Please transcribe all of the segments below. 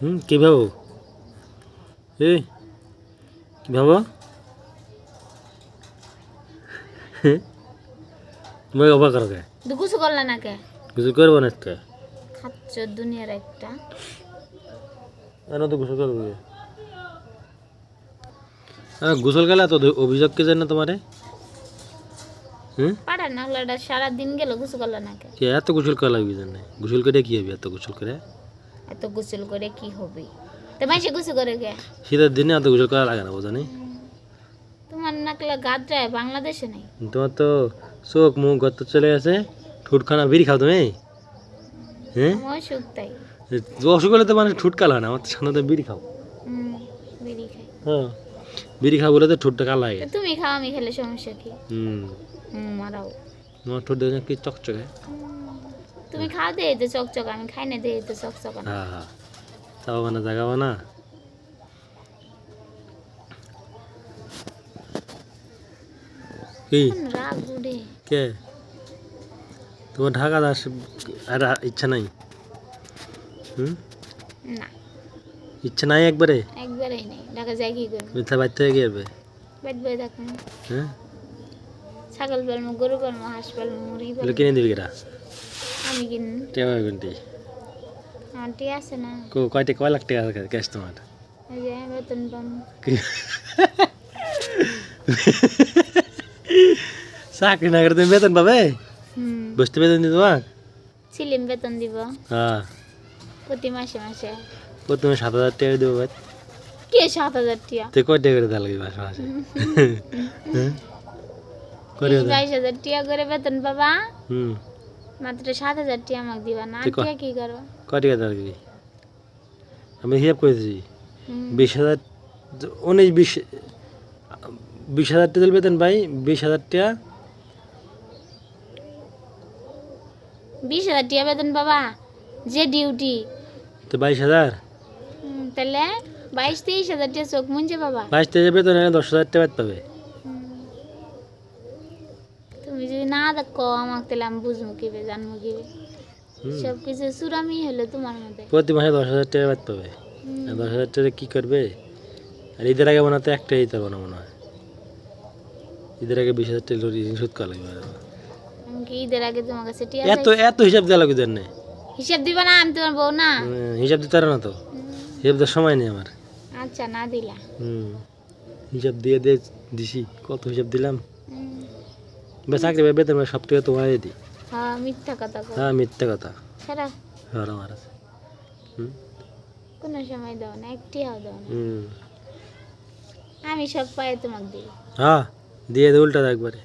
হুম কি ভাবো? এই কি ভাবো? তুমি অবাক করো কে? গুছু করলা না কে? কিছু করব না কে? খাচ্ছ দুনিয়ার একটা। এনে তো গোসল করব গোসল গেলে তো অভিযোগ কে জানে তোমারে? হুম? পাড়া নাগলাটা সারাদিন গেল গুছু করলে না কে এত গোসল করা লাগবে জানে? গোসল করে কি হবে এত গোসল করে? এত গোসল করে কি হবে? তো মাইসে গুছু করে কে? শীতের দিনে এত গোসল করা লাগে না বোঝানি তোমার নাকলা গাদ্রায় বাংলাদেশে নেই? তোমার তো চোখ মুখ গত চলে গেছে ঠুটখানা বিড়ি খাও তুমি? হ্যাঁ? আমার সুখ তাই। অসুখ হলে তো মানে ঠুট কালা হয় না আমার তো সাধারণত বিড়ি খাও। হুম বিড়ি খাই। হ্যাঁ বিড়ি খাও বলে তো ঠুটটা কালা লাগে তুমি খাও আমি খেলে সমস্যা কি? হুম। হুম মারাও। তোমার ঠোঁট দেখে কি চকচকে। তুমি খাও দে তো চকচক আমি খাই না দে তো চকচক না হ্যাঁ হ্যাঁ। চাও না জাগাবো না? কি? কে? তোমার ঢাকা দাস আর ইচ্ছা নাই? হুম? না। ইচ্ছা নাই একবারে? একবারেই নেই। ঢাকা যাই কি করব? মিথ্যা বাড়তে থেকে যাবে? বেড বয়ে থাকুন হ্যাঁ? ছাগল পালমো গরু পালমো হাঁস পালমো মুরগি পালমো কিনে দিবি কেটা? আমি কিন। টেবা কোনটি আন্টি আছে না। কো- কয়টা কয় লাখ টাকা ক্যাশ তোমার? ওই যে বেতন পাম। চাকরি না করে তুমি বেতন পাবে? হুম। বসতে বেতন দিই তোমার? সিলিম বেতন দিব। হ্যাঁ। প্রতি মাসে মাসে। প্রথমে সাত হাজার টাকা দেবো ভাই। কে সাত হাজার টিয়া? তুই কয় টাকা করে লাগবে মাসে মাসে? হ্যাঁ? করে বাইশ হাজার টিয়া করে বেতন পাবা। হুম। মাত্র সাত হাজার টিয়া আমাকে দিবা। না টিয়া কি করো টাকা দেওয়া লাগবে আমি হিসাব করেছি হুম। বিশ হাজার উনিশ বিশ বিশ হাজার টাকা বেতন ভাই বিশ হাজার টাকা বিশ হাজার টিয়া বেতন পাবা যে ডিউটি তো বাইশ হাজার? তাহলে বাইশ তেইশ হাজার টিয়া চোখ মুঞ্জে পাবা বাইশ টাকা বেতন দশ হাজার টাকা পাবে তুমি যদি না দেখো আমাকে তাহলে আমি বুঝব কিবে জানব কিবে। সব কিছু সুরামি হলো তোমার মধ্যে প্রতি মাসে দশ হাজার টাকা বাদ পাবে। দশ হাজার টাকা কি করবে? আর ঈদের আগে মনে হয় তো একটাই ঈদ পাবো না মনে হয়। ঈদের আগে বিশ হাজার টাকা লোন শোধ করা লাগবে। ঈদের আগে তোমার কাছে এত এত হিসাব দেওয়া লাগবে নেই হিসাব দিবা না আমি তোমার বউ না। হিসাব দিতে পারো না তো। হিসাব দেওয়ার সময় নেই আমার। আচ্ছা না দিলা। হুম। হিসাব দিয়ে দিয়ে দিছি। কত হিসাব দিলাম। বা চাকরি বা বেতন বা সব টাকা তোমার দিই হ্যাঁ মিথ্যা কথা হ্যাঁ মিথ্যা কথা। সারা আর আমার আছে। হুম? কোনো সময় দাও না একটি হাও দাও না। হুম। আমি সব পায়ে তোমাকে দিই। হ্যাঁ দিয়ে দে উল্টা একবারে।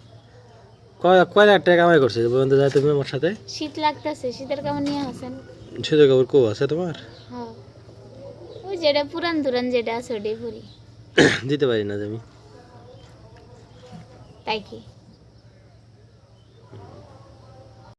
কয় কয় লাখ টাকা কামাই করছে বন্ধু যায় তুমি আমার সাথে? শীত লাগতেছে শীতের কেমন নিয়ে আসেন। সেটা কাপড় কো আছে তোমার? হ্যাঁ। ওই যেটা পুরান তুরান যেটা আছে ওটাই পরি। দিতে পারি না আমি। তাই কি?